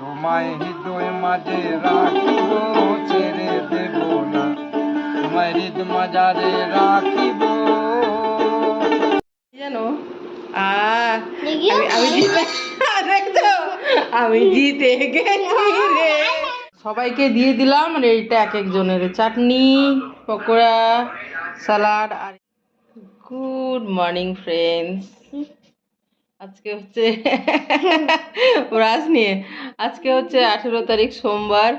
তোমায় হৃদয় মাঝে রাখিব, ছেড়ে দেব না। তোমায় হৃদ মাঝারে রাখিব। জানো? আমি জিতে গেছি রে। সবাইকে দিয়ে দিলাম আর এইটা এক একজনের। চাটনি, পকোড়া, সালাড আর গুড মর্নিং ফ্রেন্ডস আজকে হচ্ছে ব্রাশ নিয়ে আজকে হচ্ছে আঠেরো তারিখ সোমবার।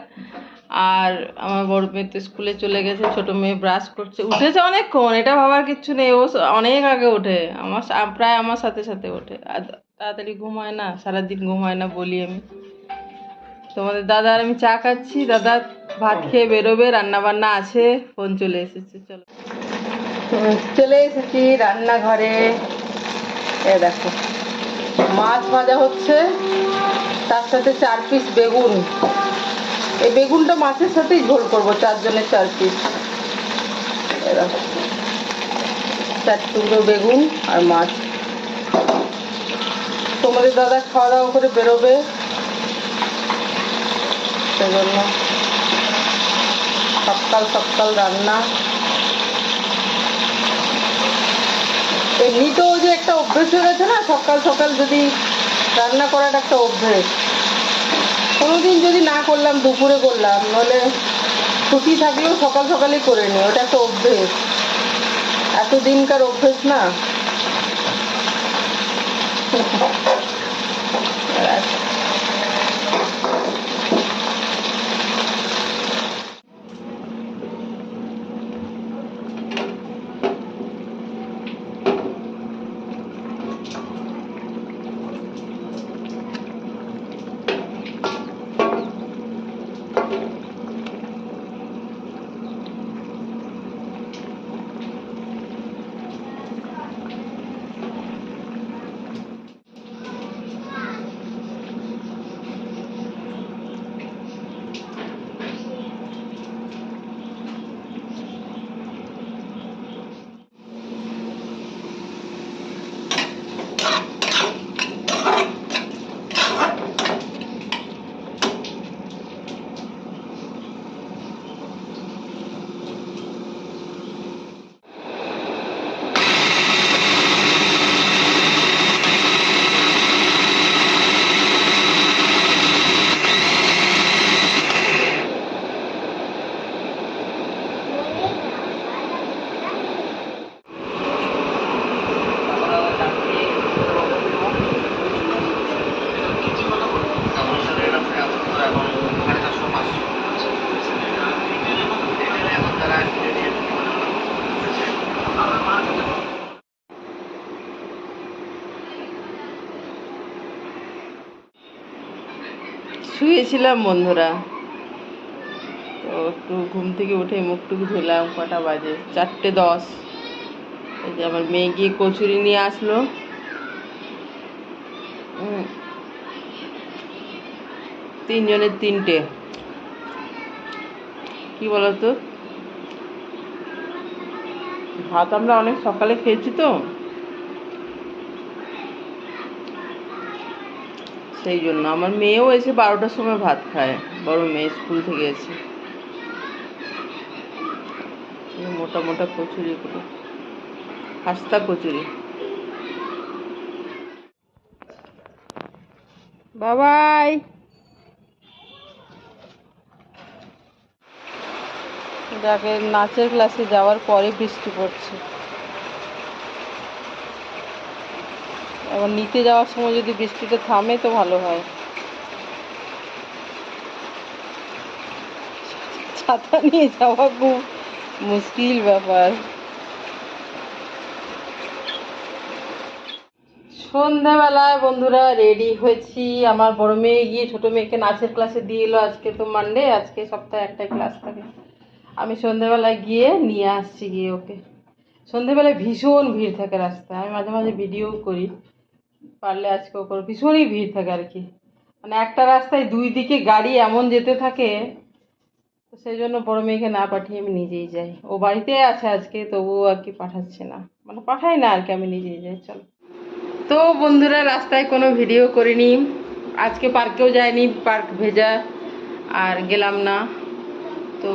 আর আমার বড় মেয়ে তো স্কুলে চলে গেছে, ছোট মেয়ে ব্রাশ করছে। উঠেছে অনেকক্ষণ, এটা ভাবার কিচ্ছু নেই। ও অনেক আগে ওঠে। আমার প্রায় আমার সাথে সাথে ওঠে। আর তাড়াতাড়ি ঘুমায় না, সারাদিন ঘুমায় না বলি আমি। তোমাদের দাদা আর আমি চা খাচ্ছি। দাদা ভাত খেয়ে বেরোবে রান্না বান্না আছে, ফোন চলে এসেছে, চলো। চলে এসেছি রান্নাঘরে। এ দেখো। মাছ ভাজা হচ্ছে, তার সাথে চার পিস বেগুন। এই বেগুনটা মাছের সাথেই ঝোল করব, চারজনের চার পিস চার টুকরো বেগুন আর মাছ। তোমাদের দাদা খাওয়া দাওয়া করে বেরোবে। সেজন্য সকাল সকাল রান্না। এমনিতেও যে একটা অভ্যেস হয়ে গেছে না, সকাল সকাল যদি রান্না করার একটা অভ্যেস। কোনোদিন যদি না করলাম, দুপুরে করলাম নাহলে ছুটি থাকলেও সকাল সকালই করে নিই, ওটা একটা অভ্যেস। এতদিনকার অভ্যেস না। শুয়েছিলাম বন্ধুরা। তো একটু ঘুম থেকে উঠে মুখটুকু ধুলাম, কটা বাজে? চারটে দশ। এই যে আমার মেয়ে গিয়ে কচুরি নিয়ে আসলো। তিনজনের তিনটে। কি বলতো? ভাত আমরা অনেক সকালে খেয়েছি তো। সেই জন্য। আমার মেয়েও এসে বারোটার সময় ভাত খায়। বড় মেয়ে স্কুল থেকে এসে। মোটা মোটা কচুরিগুলো খাস্তা কচুরি। বাবাই। যাকে নাচের ক্লাসে যাওয়ার পরে বৃষ্টি পড়ছে। এবার নিতে যাওয়ার সময় যদি বৃষ্টিটা থামে তো ভালো হয়। ছাতা নিয়ে যাওয়া খুব মুশকিল ব্যাপার। সন্ধ্যাবেলায় বন্ধুরা রেডি হয়েছি। আমার বড় মেয়ে গিয়ে ছোট মেয়েকে নাচের ক্লাসে দিয়ে এলো। আজকে তো মানডে আজকে সপ্তাহে একটাই ক্লাস থাকে। আমি সন্ধ্যাবেলায় গিয়ে নিয়ে আসছি গিয়ে ওকে। সন্ধ্যাবেলায় ভীষণ ভিড় থাকে রাস্তায়। আমি মাঝে মাঝে ভিডিও করি। পারলে আজকে ও করো ভীষণই ভিড় থাকে আর কি। মানে একটা রাস্তায় দুই দিকে গাড়ি এমন যেতে থাকে, তো সেই জন্য বড় মেয়েকে না পাঠিয়ে আমি নিজেই যাই। ও বাড়িতে আছে আজকে, তবুও আর কি পাঠাচ্ছে না। মানে পাঠাই না আর কি, আমি নিজেই যাই, চলো। তো বন্ধুরা, রাস্তায় কোনো ভিডিও করিনি। আজকে পার্কেও যায়নি পার্ক ভেজা, আর গেলাম না। তো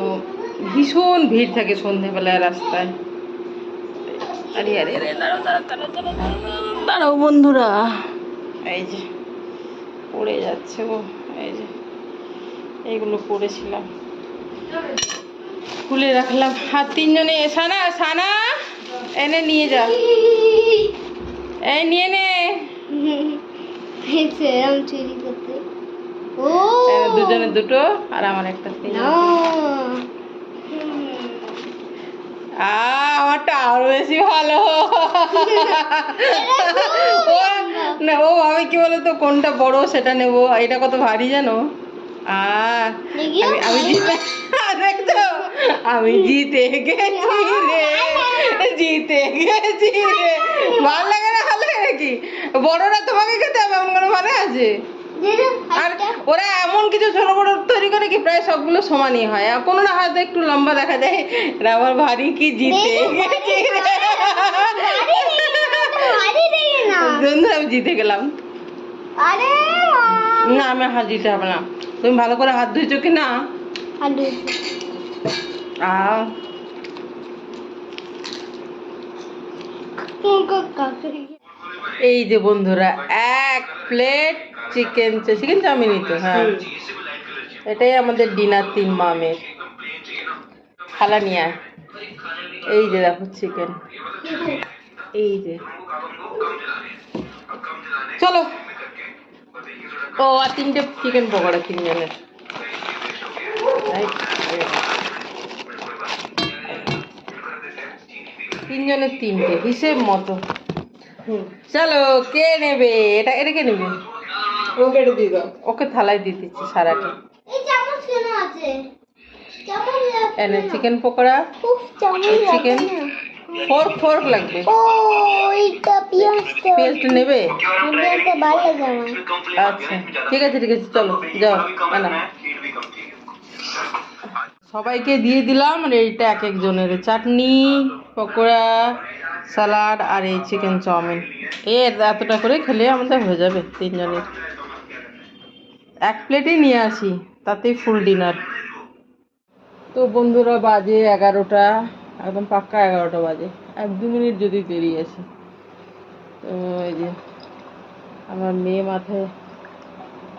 ভীষণ ভিড় থাকে সন্ধেবেলায় রাস্তায়। আরে আরে আরে দাঁড়াও দাঁড়াও দাঁড়াও দাঁড়াও, দাঁড়াও দাঁড়াও বন্ধুরা। এই যে পড়ে যাচ্ছে গো এই যে এইগুলো পড়েছিলাম। খুলে রাখলাম। আর তিনজনে সানা সানা এনে নিয়ে যা। এই নিয়ে নে। দুজনে দুটো আর আমার একটা আমারটা আরও বেশি ভালো। ও না ও আমি কি বলতো কোনটা বড় সেটা নেব। এটা কত ভারী জানো? আমি জিতে আমি জিতে গেছি রে। জিতে গেছি রে। ভালো লাগে না ভালো লাগে নাকি? বড়রা তোমাকে খেতে হবে এমন কোনো মানে আছে? আর ওরা এমন কিছু ছোট বড় তৈরি করে কি প্রায় সবগুলো সমানই হয়। আর কোনো না হয়তো একটু লম্বা দেখা যায় এরা আবার ভারী কি জিতে। বন্ধু আমি জিতে গেলাম। না আমি হাত দিতে হবে না। তুমি ভালো করে হাত ধুইছো কি না? এই যে বন্ধুরা এক প্লেট চিকেন চিকেন চাউমিনই তো হ্যাঁ। এটাই আমাদের ডিনার তিন মামের। খালা নিয়ে। এই যে দেখো চিকেন এই যে। চলো। ও, আর তিনটে চিকেন পকোড়া তিনজনের? তিনজনের তিনটে, হিসেব মতো। চলো, কে নেবে? এটা এটা কে নেবে? ওকে এটা দিয়ে দাও। ওকে থালায় দিয়ে দিচ্ছি সারাটা। এনে চিকেন পকোড়া লাগবে ফোর্ক ফোর্ক লাগবে। পেস্ট নেবে? আচ্ছা ঠিক আছে ঠিক আছে চলো যাও আনা। সবাইকে দিয়ে দিলাম আর এইটা এক একজনের। চাটনি পকোড়া স্যালাড আর এই চিকেন চাউমিন। এর এতটা করে খেলে আমাদের হয়ে যাবে তিনজনের। এক প্লেটই নিয়ে আসি তাতেই ফুল ডিনার তো বন্ধুরা বাজে এগারোটা একদম পাক্কা এগারোটা বাজে। এক দু মিনিট যদি দেরি আসি তো এই যে আমার মেয়ে মাথায়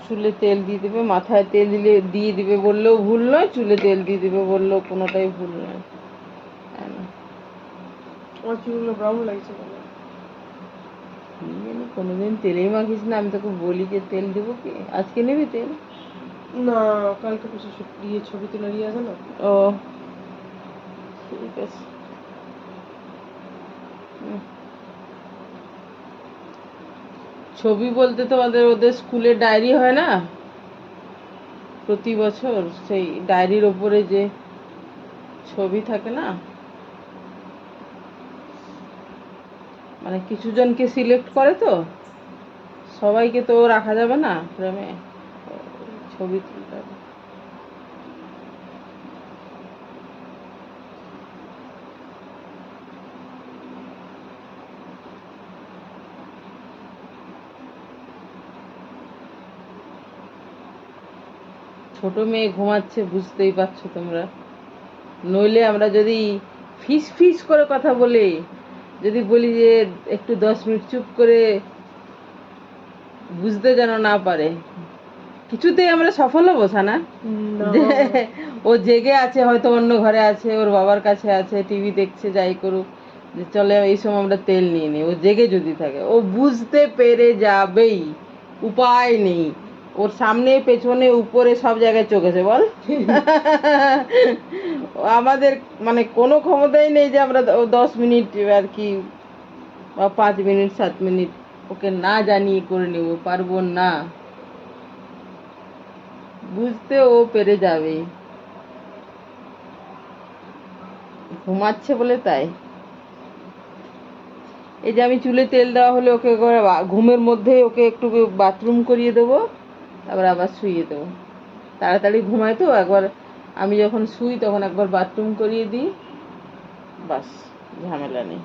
চুলে তেল দিয়ে দেবে মাথায় তেল দিলে দিয়ে দিবে বললেও ভুল নয় চুলে তেল দিয়ে দেবে বললেও কোনোটাই ভুল নয়। হ্যাঁ। না। আমার চুলগুলো ব্রাউন লাগছে কি জানি কোনোদিন তেলেই মাখিস না আমি তোকে বলি যে তেল দেবো কি? আজকে নেবে তেল? না কালকে কিছু ইয়ে ছবি তোলার নিয়ে আছে না? ও। ঠিক আছে। ছবি বলতে তোমাদের ওদের স্কুলের ডায়েরি হয় না? প্রতি বছর সেই ডায়েরির ওপরে যে ছবি থাকে না? মানে কিছু জনকে সিলেক্ট করে তো, সবাইকে তো রাখা যাবে না ফ্রেমে ছবি তুলতে ছোট মেয়ে ঘুমাচ্ছে, বুঝতেই পারছ তোমরা। নইলে আমরা যদি ফিস ফিস করে কথা বলি যদি বলি যে একটু দশ মিনিট চুপ করে বুঝতে যেন না পারে কিছুতেই আমরা সফল হব সানা যে ও জেগে আছে হয়তো অন্য ঘরে আছে ওর বাবার কাছে আছে টিভি দেখছে যাই করুক যে চলে এই সময় আমরা তেল নিয়ে নিই। ও জেগে যদি থাকে ও বুঝতে পেরে যাবেই উপায় নেই। ওর সামনে, পেছনে, উপরে সব জায়গায় চোখ আছে, বল। আমাদের মানে কোনো ক্ষমতাই নেই যে আমরা দশ মিনিট আর কি বা পাঁচ মিনিট, সাত মিনিট ওকে না জানিয়ে করে নেব, পারব না। বুঝতে ও পেরে যাবে। ঘুমাচ্ছে বলে তাই। এই যে আমি চুলে তেল দেওয়া হলে ওকে ঘুমের মধ্যে ওকে একটু বাথরুম করিয়ে দেবো। তারপর আবার শুইয়ে দেবো। তাড়াতাড়ি ঘুমায় তো একবার আমি যখন শুই তখন একবার বাথরুম করিয়ে দিই। বাস ঝামেলা নেই।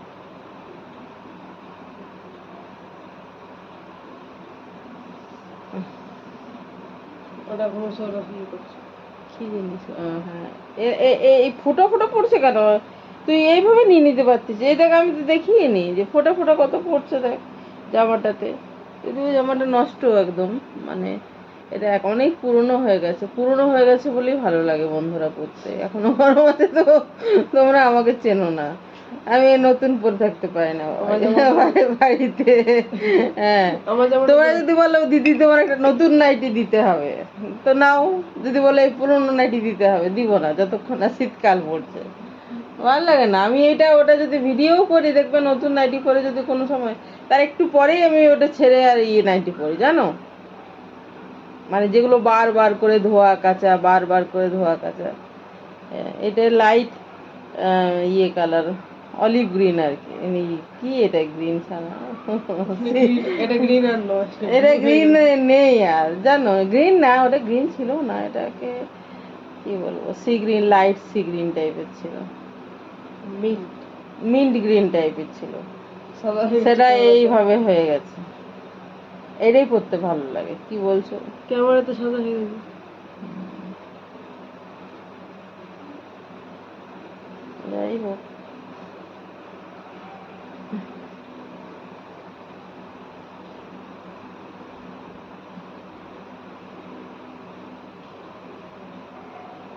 ওটা কি জিনিস? হ্যাঁ। এই ফোটা ফোটা পড়ছে কেন? তুই এইভাবে নিয়ে নিতে পারতিস। এই দেখ আমি তো দেখিয়ে নি যে ফোটা ফোটা কত পড়ছে দেখ জামাটাতে। যদিও জামাটা নষ্ট একদম মানে এটা অনেক পুরনো হয়ে গেছে। পুরনো হয়ে গেছে বলেই ভালো লাগে বন্ধুরা পড়তে। এখনও আছে তো তোমরা আমাকে চেনো না। আমি নতুন পরে থাকতে পারি না। বাড়িতে। হ্যাঁ। তোমরা যদি বলো দিদি তোমার একটা নতুন নাইটি দিতে হবে। তো নাও যদি বলে এই পুরনো নাইটি দিতে হবে। দিব না যতক্ষণ না শীতকাল পড়ছে। ভালো লাগে না। আমি এটা ওটা যদি ভিডিও করি দেখবে নতুন নাইটি পরে যদি কোনো সময় তার একটু পরেই আমি ওটা ছেড়ে আর ইয়ে নাইটি পরি জানো? মানে যেগুলো বারবার করে ধোয়া কাচা বারবার করে ধোয়া কাচা। এটা লাইট ইয়ে কালার অলিভ গ্রিন আর কি। কি এটা গ্রিন ছাড়া এটা গ্রিন আর এটা গ্রিন নেই আর জানো গ্রিন না ওটা গ্রিন ছিল না এটাকে কি বলব sea green light sea green টাইপের ছিল। মিন্ট মিন্ট গ্রিন টাইপের ছিল। সেটা এইভাবে হয়ে গেছে। এটাই পড়তে ভালো লাগে কি বলছো? ক্যামেরাতে সাদা হয়ে গেছে যাই হোক।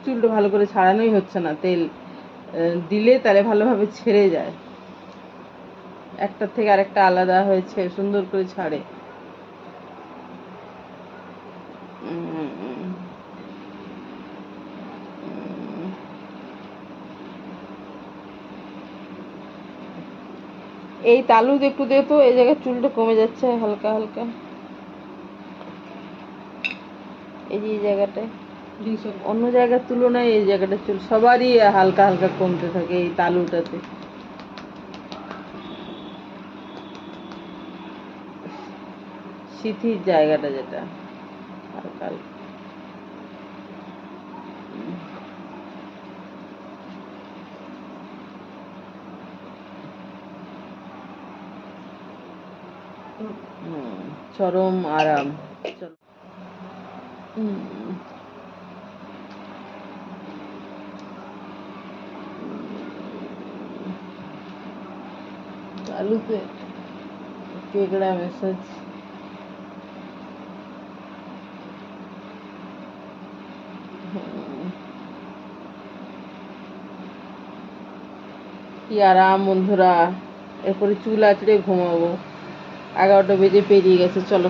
চুলটা ভালো করে ছাড়ানোই হচ্ছে না তেল দিলে তাহলে ভালোভাবে ছেড়ে যায়। একটা থেকে আরেকটা আলাদা হয়েছে সুন্দর করে ছাড়ে। এই তালু একটু দে তো, এই জায়গায় চুলটা কমে যাচ্ছে, হালকা হালকা। এই যে এই জায়গাটায়। অন্য জায়গার তুলনায় এই জায়গাটা চুল সবারই হালকা হালকা কমতে থাকে এই তালুটাতে। সিথির জায়গাটা যেটা, হালকা হালকা হুম, চরম আরাম চলো হুম चालू पे केकड़ा मैसेज কি আরাম বন্ধুরা এরপরে চুল আঁচড়ে ঘুমাবো এগারোটা বেজে পেরিয়ে গেছে চলো।